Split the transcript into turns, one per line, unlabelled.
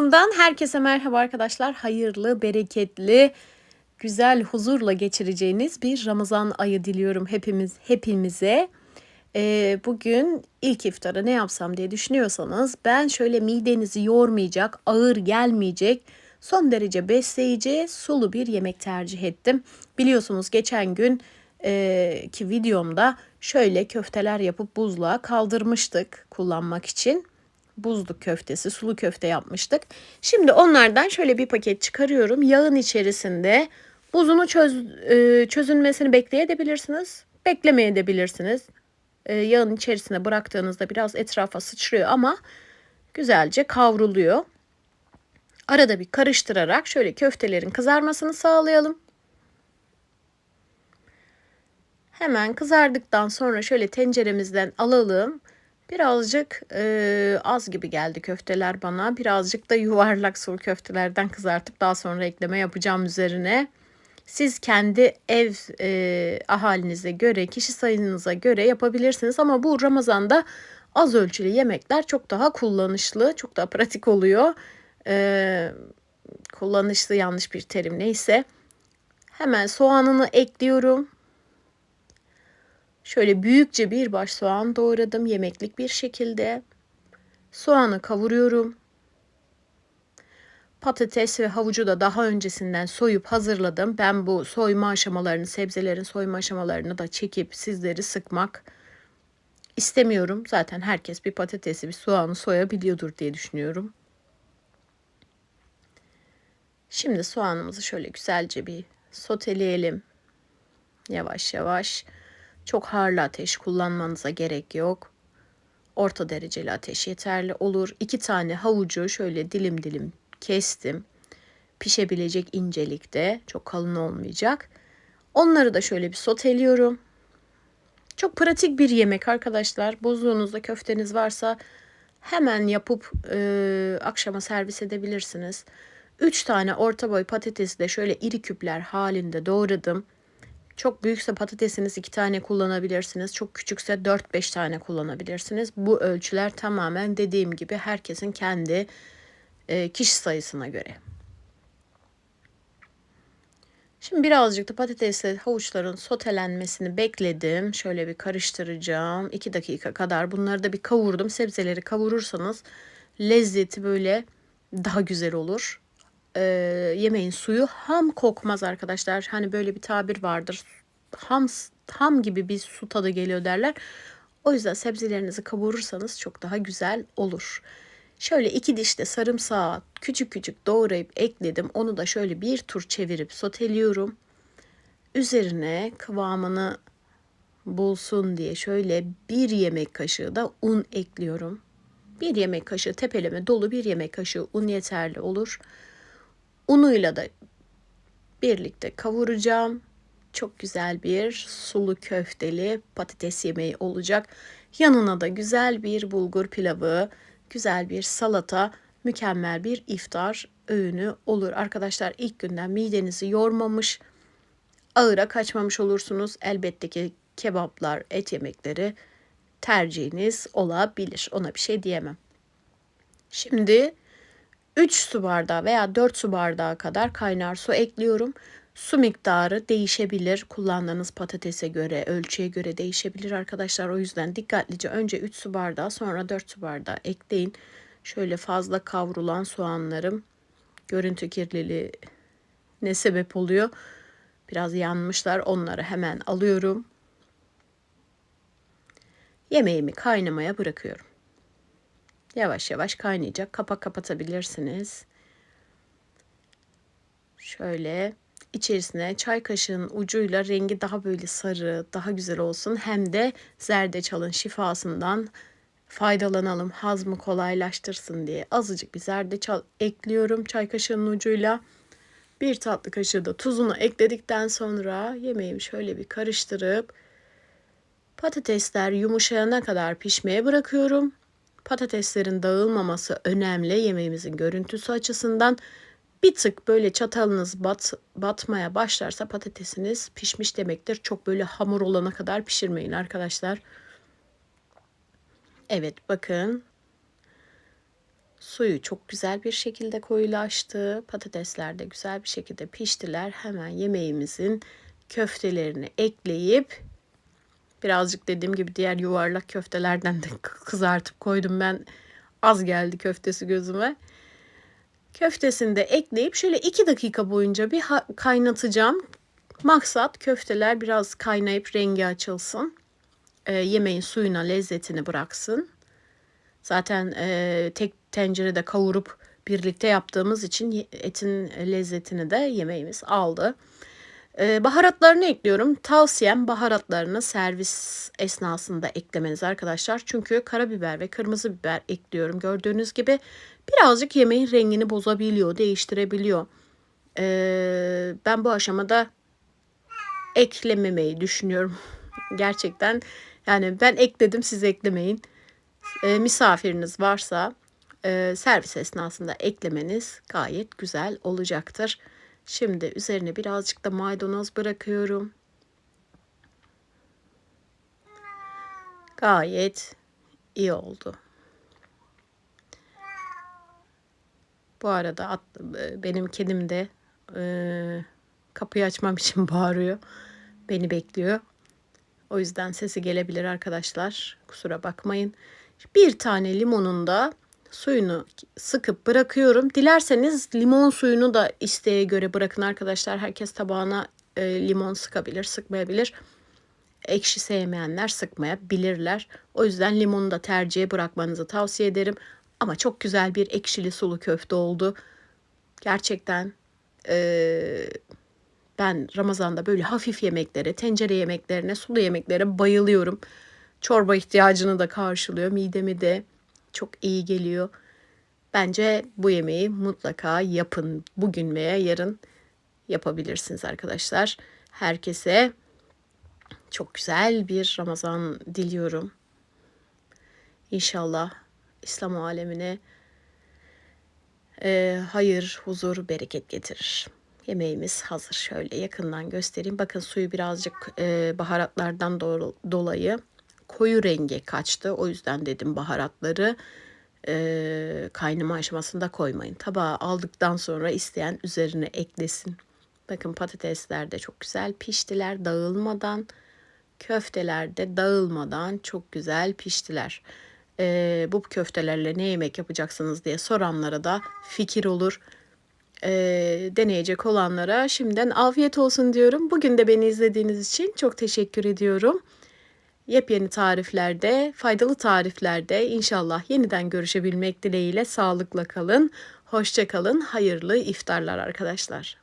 Mutfağımdan herkese merhaba arkadaşlar. Hayırlı, bereketli, güzel, huzurla geçireceğiniz bir Ramazan ayı diliyorum hepimiz hepimize. Ee, bugün ilk iftara ne yapsam diye düşünüyorsanız ben şöyle midenizi yormayacak, ağır gelmeyecek, son derece besleyici, sulu bir yemek tercih ettim. Biliyorsunuz geçen gün e, ki videomda şöyle köfteler yapıp buzluğa kaldırmıştık kullanmak için buzluk köftesi, sulu köfte yapmıştık. Şimdi onlardan şöyle bir paket çıkarıyorum. Yağın içerisinde buzunu çöz, e, çözünmesini bekleyebilirsiniz. Beklemeyebilirsiniz. E, yağın içerisine bıraktığınızda biraz etrafa sıçrıyor ama güzelce kavruluyor. Arada bir karıştırarak şöyle köftelerin kızarmasını sağlayalım. Hemen kızardıktan sonra şöyle tenceremizden alalım. Birazcık e, az gibi geldi köfteler bana. Birazcık da yuvarlak sulu köftelerden kızartıp daha sonra ekleme yapacağım üzerine. Siz kendi ev e, ahalinize göre, kişi sayınıza göre yapabilirsiniz. Ama bu Ramazan'da az ölçülü yemekler çok daha kullanışlı, çok daha pratik oluyor. E, kullanışlı yanlış bir terim neyse. Hemen soğanını ekliyorum. Şöyle büyükçe bir baş soğan doğradım yemeklik bir şekilde. Soğanı kavuruyorum. Patates ve havucu da daha öncesinden soyup hazırladım. Ben bu soyma aşamalarını, sebzelerin soyma aşamalarını da çekip sizleri sıkmak istemiyorum. Zaten herkes bir patatesi, bir soğanı soyabiliyordur diye düşünüyorum. Şimdi soğanımızı şöyle güzelce bir soteleyelim. Yavaş yavaş. Çok harlı ateş kullanmanıza gerek yok. Orta dereceli ateş yeterli olur. İki tane havucu şöyle dilim dilim kestim. Pişebilecek incelikte. Çok kalın olmayacak. Onları da şöyle bir soteliyorum. Çok pratik bir yemek arkadaşlar. Buzluğunuzda köfteniz varsa hemen yapıp e, akşama servis edebilirsiniz. 3 tane orta boy patatesi de şöyle iri küpler halinde doğradım. Çok büyükse patatesiniz iki tane kullanabilirsiniz. Çok küçükse 4-5 tane kullanabilirsiniz. Bu ölçüler tamamen dediğim gibi herkesin kendi e, kişi sayısına göre. Şimdi birazcık da patatesle havuçların sotelenmesini bekledim. Şöyle bir karıştıracağım. 2 dakika kadar bunları da bir kavurdum. Sebzeleri kavurursanız lezzeti böyle daha güzel olur e, yemeğin suyu ham kokmaz arkadaşlar. Hani böyle bir tabir vardır. Ham ham gibi bir su tadı geliyor derler. O yüzden sebzelerinizi kavurursanız çok daha güzel olur. Şöyle iki diş de sarımsağı küçük küçük doğrayıp ekledim. Onu da şöyle bir tur çevirip soteliyorum. Üzerine kıvamını bulsun diye şöyle bir yemek kaşığı da un ekliyorum. Bir yemek kaşığı tepeleme dolu bir yemek kaşığı un yeterli olur. Unuyla da birlikte kavuracağım. Çok güzel bir sulu köfteli patates yemeği olacak. Yanına da güzel bir bulgur pilavı, güzel bir salata, mükemmel bir iftar öğünü olur. Arkadaşlar ilk günden midenizi yormamış, ağıra kaçmamış olursunuz. Elbette ki kebaplar, et yemekleri tercihiniz olabilir. Ona bir şey diyemem. Şimdi 3 su bardağı veya 4 su bardağı kadar kaynar su ekliyorum. Su miktarı değişebilir. Kullandığınız patatese göre, ölçüye göre değişebilir arkadaşlar. O yüzden dikkatlice önce 3 su bardağı sonra 4 su bardağı ekleyin. Şöyle fazla kavrulan soğanlarım görüntü kirliliği ne sebep oluyor? Biraz yanmışlar. Onları hemen alıyorum. Yemeğimi kaynamaya bırakıyorum. Yavaş yavaş kaynayacak. Kapak kapatabilirsiniz. Şöyle içerisine çay kaşığının ucuyla rengi daha böyle sarı, daha güzel olsun. Hem de zerdeçalın şifasından faydalanalım. Hazmı kolaylaştırsın diye azıcık bir zerdeçal ekliyorum çay kaşığının ucuyla. Bir tatlı kaşığı da tuzunu ekledikten sonra yemeğimi şöyle bir karıştırıp patatesler yumuşayana kadar pişmeye bırakıyorum. Patateslerin dağılmaması önemli yemeğimizin görüntüsü açısından. Bir tık böyle çatalınız bat, batmaya başlarsa patatesiniz pişmiş demektir. Çok böyle hamur olana kadar pişirmeyin arkadaşlar. Evet bakın. Suyu çok güzel bir şekilde koyulaştı. Patatesler de güzel bir şekilde piştiler. Hemen yemeğimizin köftelerini ekleyip birazcık dediğim gibi diğer yuvarlak köftelerden de kızartıp koydum ben. Az geldi köftesi gözüme. Köftesini de ekleyip şöyle 2 dakika boyunca bir kaynatacağım. Maksat köfteler biraz kaynayıp rengi açılsın. E, yemeğin suyuna lezzetini bıraksın. Zaten e, tek tencerede kavurup birlikte yaptığımız için etin lezzetini de yemeğimiz aldı. Ee, baharatlarını ekliyorum. Tavsiyem baharatlarını servis esnasında eklemeniz arkadaşlar. Çünkü karabiber ve kırmızı biber ekliyorum. Gördüğünüz gibi birazcık yemeğin rengini bozabiliyor, değiştirebiliyor. Ee, ben bu aşamada eklememeyi düşünüyorum. Gerçekten yani ben ekledim siz eklemeyin. Ee, misafiriniz varsa e, servis esnasında eklemeniz gayet güzel olacaktır. Şimdi üzerine birazcık da maydanoz bırakıyorum. Gayet iyi oldu. Bu arada at, benim kedim de e, kapıyı açmam için bağırıyor. Beni bekliyor. O yüzden sesi gelebilir arkadaşlar. Kusura bakmayın. Bir tane limonun da suyunu sıkıp bırakıyorum. Dilerseniz limon suyunu da isteğe göre bırakın arkadaşlar. Herkes tabağına e, limon sıkabilir, sıkmayabilir. Ekşi sevmeyenler sıkmayabilirler. O yüzden limonu da tercihe bırakmanızı tavsiye ederim. Ama çok güzel bir ekşili sulu köfte oldu. Gerçekten e, ben Ramazan'da böyle hafif yemeklere, tencere yemeklerine, sulu yemeklere bayılıyorum. Çorba ihtiyacını da karşılıyor. Midemi de çok iyi geliyor. Bence bu yemeği mutlaka yapın. Bugün veya yarın yapabilirsiniz arkadaşlar. Herkese çok güzel bir Ramazan diliyorum. İnşallah İslam alemine e, hayır, huzur, bereket getirir. Yemeğimiz hazır. Şöyle yakından göstereyim. Bakın suyu birazcık e, baharatlardan do dolayı koyu renge kaçtı. O yüzden dedim baharatları e, kaynama aşamasında koymayın. Tabağa aldıktan sonra isteyen üzerine eklesin. Bakın patatesler de çok güzel piştiler dağılmadan. Köfteler de dağılmadan çok güzel piştiler. E, bu köftelerle ne yemek yapacaksınız diye soranlara da fikir olur. E, deneyecek olanlara şimdiden afiyet olsun diyorum. Bugün de beni izlediğiniz için çok teşekkür ediyorum. Yepyeni tariflerde, faydalı tariflerde inşallah yeniden görüşebilmek dileğiyle sağlıkla kalın. Hoşça kalın. Hayırlı iftarlar arkadaşlar.